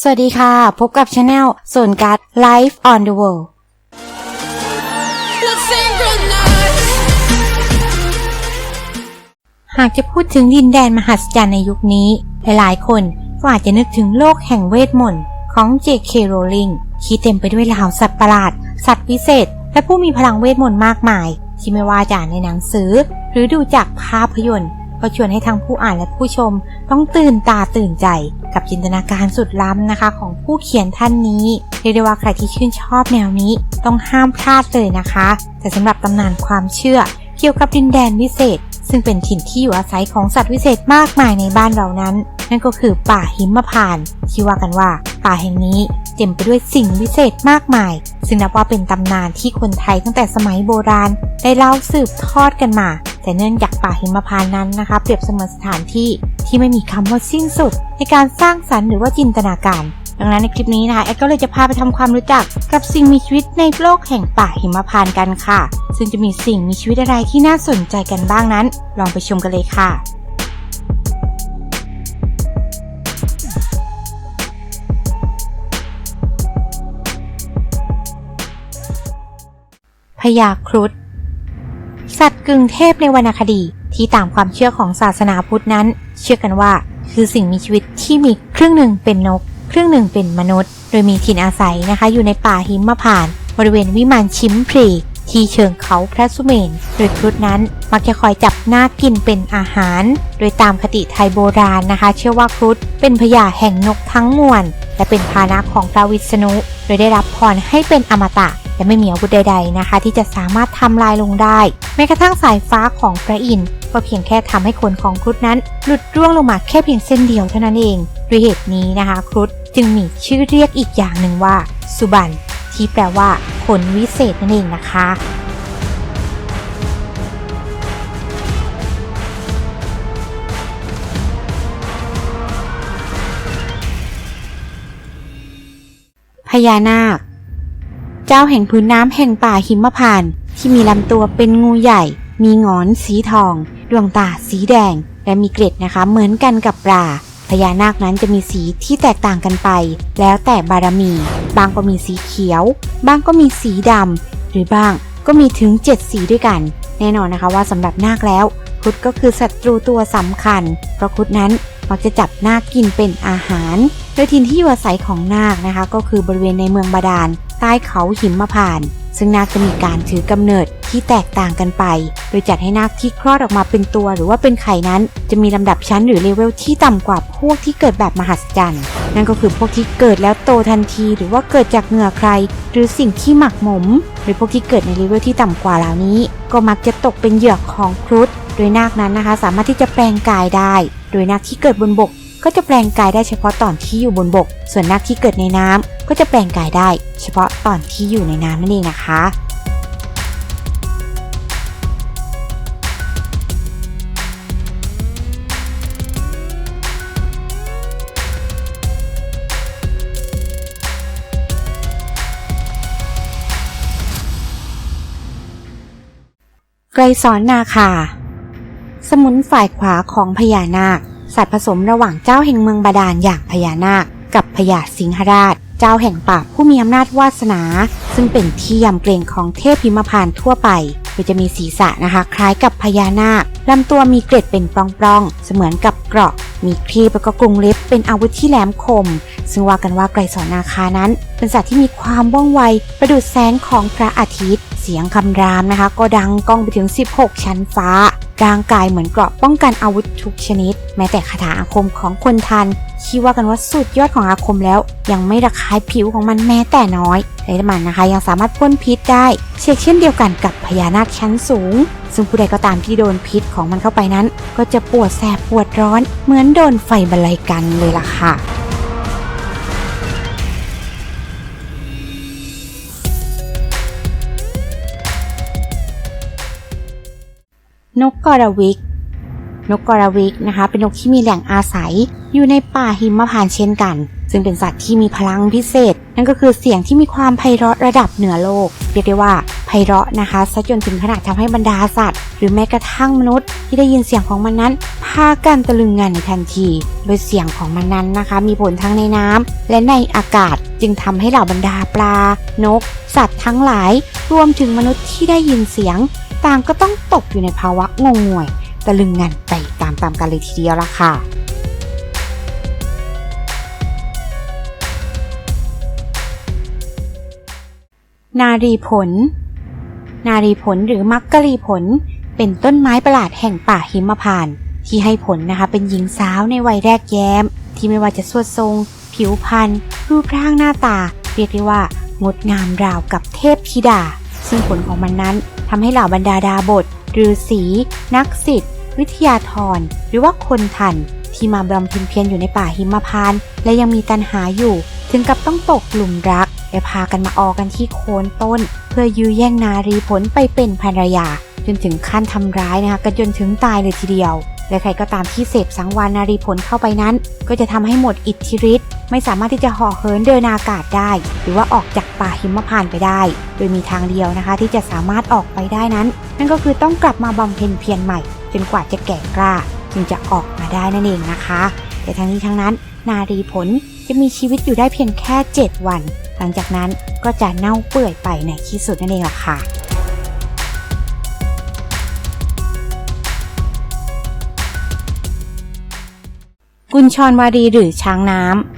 สวัสดีค่ะ พบกับช anel ส่วนการ์ด Life on the World หากจะพูดถึงดินแดนมหัศจรรย์ในยุคนี้ หลายๆ คนก็อาจจะนึกถึงโลกแห่งเวทมนต์ของ J.K. Rowling ที่เต็มไปด้วยเหล่าสัตว์ประหลาด สัตว์วิเศษ และผู้มีพลังเวทมนต์มากมาย ที่ไม่ว่าจะอ่านในหนังสือ หรือดูจากภาพยนตร์ก็ชวนให้ทั้งผู้อ่านและผู้ชมต้องตื่นตาตื่นใจ กับจินตนาการสุดล้ำนะคะ ของผู้เขียนท่านนี้เรียกได้ว่าใครที่ชื่นชอบแนวนี้ ต้องห้ามพลาดเลยนะคะ แต่สำหรับตำนานความเชื่อ เกี่ยวกับดินแดนวิเศษ ซึ่งเป็นถิ่นที่อยู่อาศัยของสัตว์วิเศษมากมายในบ้านเรานั้น นั่นก็คือป่าหิมพานต์ที่ว่ากันว่าป่าแห่งนี้เต็มไปด้วยสิ่งวิเศษมากมาย ซึ่งนับว่าเป็นตำนานที่คนไทยตั้งแต่สมัยโบราณ ได้เล่าสืบทอดกันมา แต่เนื่องจากป่าหิมพานต์นั้นนะคะเปรียบเสมือนสถานที่ที่ไม่มีคำว่าสิ้นสุด ในการสร้างสรรค์หรือว่าจินตนาการ ดังนั้นในคลิปนี้นะคะแอดก็เลยจะพาไปทำความรู้จักกับสิ่งมีชีวิตในโลกแห่งป่าหิมพานต์กันค่ะ ซึ่งจะมีสิ่งมีชีวิตอะไรที่น่าสนใจกันบ้างนั้น ลองไปชมกันเลยค่ะพญาครุฑ สัตว์กึ่งเทพในวรรณคดีที่ตามความเชื่อของศาสนาพุทธนั้น เชื่อกันว่า คือสิ่งมีชีวิตที่มีครึ่งหนึ่งเป็นนก ครึ่งหนึ่งเป็นมนุษย์ โดยมีถิ่นอาศัยนะคะ อยู่ในป่าหิมพานต์บริเวณวิมานชิมพรีที่เชิงเขาพระสุเมน โดยครุฑนั้นมักจะคอยจับหน้ากินเป็นอาหาร โดยตามคติไทยโบราณนะคะ เชื่อว่าครุฑเป็นพญาแห่งนกทั้งมวล และเป็นพานะของพระวิษณุ โดยได้รับพรให้เป็นอมตะ และไม่มีอาวุธใด ๆนะคะ ที่จะสามารถทำลายลงได้ แม้กระทั่งสายฟ้าของพระอินทร์ก็เพียงแค่ทำให้ขนของครุฑนั้น หลุดร่วงลงมาแค่เพียงเส้นเดียวเท่านั้นเองด้วยเหตุนี้นะคะครุฑจึงมีชื่อเรียกอีกอย่างหนึ่งว่า สุบันที่แปลว่าขนวิเศษนั่นเองนะคะ ญานาค เจ้าแห่งพื้นน้ำแห่งป่าหิมพานต์ที่มีลำตัวเป็นงูใหญ่ มีงอนสีทอง ดวงตาสีแดง และมีเกล็ดนะคะ เหมือนกันกับปลาพญานาคนั้นจะมีสีที่แตกต่างกันไป แล้วแต่บารมี บางก็มีสีเขียว บางก็มีสีดำหรือบางก็มีถึง 7 สีด้วยกัน แน่นอนนะคะว่าสำหรับนาคแล้วครุฑก็คือศัตรูตัวสำคัญ เพราะครุฑนั้น มักจะจับนาคกินเป็นอาหาร โดยถิ่นที่อยู่อาศัยของนาคนะคะ ก็คือบริเวณในเมืองบาดาลใต้เขาหิมพานต์ซึ่งนาคจะมีการถือกำเนิดที่แตกต่างกันไป โดยจัดให้นาคที่คลอดออกมาเป็นตัว หรือว่าเป็นไข่นั้น จะมีลำดับชั้นหรือเลเวลที่ต่ำกว่าพวกที่เกิดแบบมหัศจรรย์ นั่นก็คือพวกที่เกิดแล้วโตทันที หรือว่าเกิดจากเหงื่อใคร หรือสิ่งที่หมักหมม หรือพวกที่เกิดในเลเวลที่ต่ำกว่าเหล่านี้ ก็มักจะตกเป็นเหยื่อของครุฑโดยนาคนั้นนะคะ สามารถที่จะแปลงกายได้ ดยนาคที่เกิดบนบก ก็จะแปลงกายได้เฉพาะตอนที่อยู่บนบก ส่วนนาคที่เกิดในน้ำก็จะแปลงกายได้ เฉพาะตอนที่อยู่ในน้ำนั่นเองนะคะไกรสอนนาคา สมุนฝ่ายขวาของพญานาค สัตว์ผสมระหว่างเจ้าแห่งเมืองบาดาลอย่างพญานาค กับพญาสิงหราช เจ้าแห่งป่าผู้มีอำนาจวาสนา ซึ่งเป็นที่ยำเกรงของเทพพิมพานทั่วไปโดยจะมีศีรษะนะคะ คล้ายกับพญานาคลำตัวมีเกล็ดเป็นปล้องๆ เสมือนกับเกราะ มีครีบแล้วก็กรงเล็บเป็นอาวุธที่แหลมคม ซึ่งว่ากันว่าไกรสอนนาคานั้น เป็นสัตว์ที่มีความว่องไว ประดุจแสงของพระอาทิตย์ เสียงคำรามนะคะ ก็ดังก้องไปถึง 16 ชั้นฟ้า ร่างกายเหมือนเกราะป้องกันอาวุธทุกชนิด แม้แต่คาถาอาคมของคนทันที่ว่ากันว่าสุดยอดของอาคมแล้ว ยังไม่ระคายผิวของมันแม้แต่น้อยและมันนะคะยังสามารถพ่นพิษได้เช่นเช่นเดียวกันกับพญานาคชั้นสูง ซึ่งผู้ใดก็ตามที่โดนพิษของมันเข้าไปนั้น ก็จะปวดแสบปวดร้อนเหมือนโดนไฟบรรลัยกันเลยล่ะค่ะ นกกรวิก นกกรวิกนะคะ เป็นนกที่มีแหล่งอาศัยอยู่ในป่าหิมพานต์เช่นกัน ซึ่งเป็นสัตว์ที่มีพลังพิเศษ นั่นก็คือเสียงที่มีความไพเราะระดับเหนือโลก เรียกได้ว่าไพเราะนะคะซะจนถึงขนาดทำให้บรรดาสัตว์ หรือแม้กระทั่งมนุษย์ ที่ได้ยินเสียงของมันนั้น พากันตะลึงงันในทันที โดยเสียงของมันนั้นนะคะ มีผลทั้งในน้ำและในอากาศ จึงทำให้เหล่าบรรดาปลา นก สัตว์ทั้งหลาย รวมถึงมนุษย์ที่ได้ยินเสียง ต่างก็ต้องตกอยู่ในภาวะงงงวยตะลึงงันไปตามๆกันเลยทีเดียวละค่ะนารีผล นารีผลหรือมักกะรีผล เป็นต้นไม้ประหลาดแห่งป่าหิมพานต์ที่ให้ผลนะคะเป็นหญิงสาวในวัยแรกแย้ม ที่ไม่ว่าจะสวดทรง ผิวพรรณรูปร่างหน้าตา เรียกได้ว่างดงามราวกับเทพธิดา ซึ่งผลของมันนั้น ทำให้เหล่าบรรดาดาบทฤาษีนักศิษย์วิทยาธรหรือว่าคนทัน ที่มาบำเพ็ญเพียรอยู่ในป่าหิมพานต์และยังมีตันหาอยู่ ถึงกับต้องตกหลุมรัก และพากันมาออกันที่โคนต้น เพื่อยื้อแย่งนารีผลไปเป็นภรรยา จนถึงขั้นทำร้ายนะคะกันจนถึงตายเลยทีเดียวและใครก็ตามที่เสพสังวานนารีผลเข้าไปนั้น ก็จะทำให้หมดอิทธิฤทธิ์ ไม่สามารถที่จะห่อเหินเดินอากาศได้ หรือว่าออกจากป่าหิมพานต์ไปได้ โดยมีทางเดียวนะคะ ที่จะสามารถออกไปได้นั้น นั่นก็คือต้องกลับมาบำเพ็ญเพียรใหม่ จนกว่าจะแก่กล้า จึงจะออกมาได้นั่นเองนะคะ แต่ทั้งนี้ทั้งนั้น นารีผลจะมีชีวิตอยู่ได้เพียงแค่ 7 วัน หลังจากนั้นก็จะเน่าเปื่อยไปในที่สุดนั่นเองล่ะค่ะกุญชรวารีหรือช้างน้ำ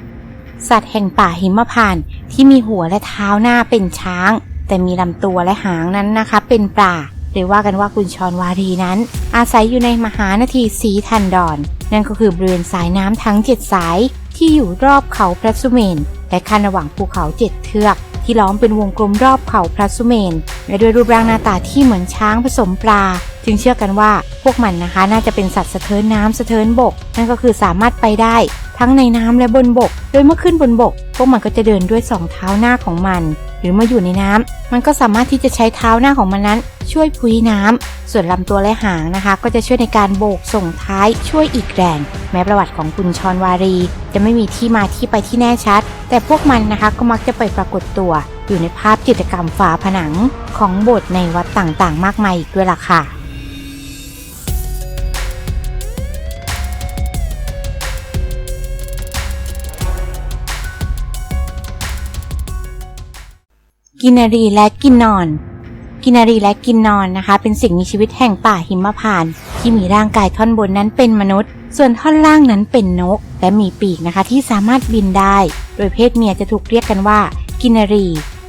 สัตว์แห่งป่าหิมพานต์ที่มีหัวและเท้าหน้าเป็นช้าง แต่มีลำตัวและหางนั้นนะคะ เป็นปลาหรือว่ากันว่ากุญชรวารีนั้น อาศัยอยู่ในมหานาทีสีทันดอน นั่นก็คือบริเวณสายน้ำทั้งเจ็ดสายที่อยู่รอบเขาพระสุเมน และขั้นระหว่างภูเขาเจ็ดเทือก ที่ล้อมเป็นวงกลมรอบเขาพระสุเมน และด้วยรูปร่างหน้าตาที่เหมือนช้างผสมปลา จึงเชื่อกันว่าพวกมันนะคะ น่าจะเป็นสัตว์สะเทินน้ำสะเทินบก นั่นก็คือสามารถไปได้ทั้งในน้ำและบนบก โดยเมื่อขึ้นบนบก พวกมันก็จะเดินด้วยสองเท้าหน้าของมัน หรือเมื่ออยู่ในน้ำมันก็สามารถที่จะใช้เท้าหน้าของมันนั้น ช่วยพุ้ยน้ำส่วนลำตัวและหางนะคะ ก็จะช่วยในการโบกส่งท้ายช่วยอีกแรง แม้ประวัติของกุญชรวารี จะไม่มีที่มาที่ไปที่แน่ชัด แต่พวกมันนะคะก็มักจะไปปรากฏตัว อยู่ในภาพจิตรกรรมฝาผนังของโบสถ์ในวัดต่างๆ มากมายอีกด้วยล่ะค่ะ กินารีและกินนอน กินารีและกินนอนนะคะ เป็นสิ่งมีชีวิตแห่งป่าหิมพานต์ที่มีร่างกายท่อนบนนั้นเป็นมนุษย์ ส่วนท่อนล่างนั้นเป็นนก และมีปีกนะคะที่สามารถบินได้ โดยเพศเมียจะถูกเรียกกันว่า กินารี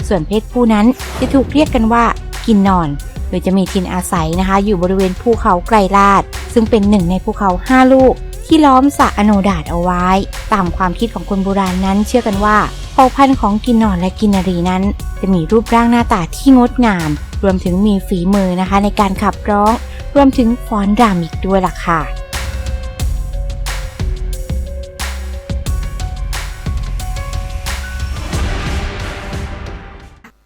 ส่วนเพศผู้นั้นจะถูกเรียกกันว่า กินนอน โดยจะมีถิ่นอาศัยนะคะ อยู่บริเวณภูเขาไกรลาด ซึ่งเป็นหนึ่งในภูเขาห้าลูก ที่ล้อมสระอโนดาตเอาไว้ ตามความคิดของคนโบราณนั้น เชื่อกันว่าเผ่าพันธุ์ของกินนอนและกินนารีนั้น จะมีรูปร่างหน้าตาที่งดงาม รวมถึงมีฝีมือนะคะ ในการขับร้อง รวมถึงฟ้อนรำอีกด้วยล่ะค่ะ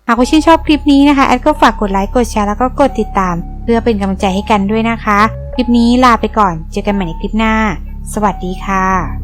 หากว่าชื่นชอบคลิปนี้นะคะแอดก็ฝากกดไลค์กดแชร์แล้วก็กดติดตาม เพื่อเป็นกำลังใจให้กันด้วยนะคะ คลิปนี้ลาไปก่อน เจอกันใหม่ในคลิปหน้า สวัสดีค่ะ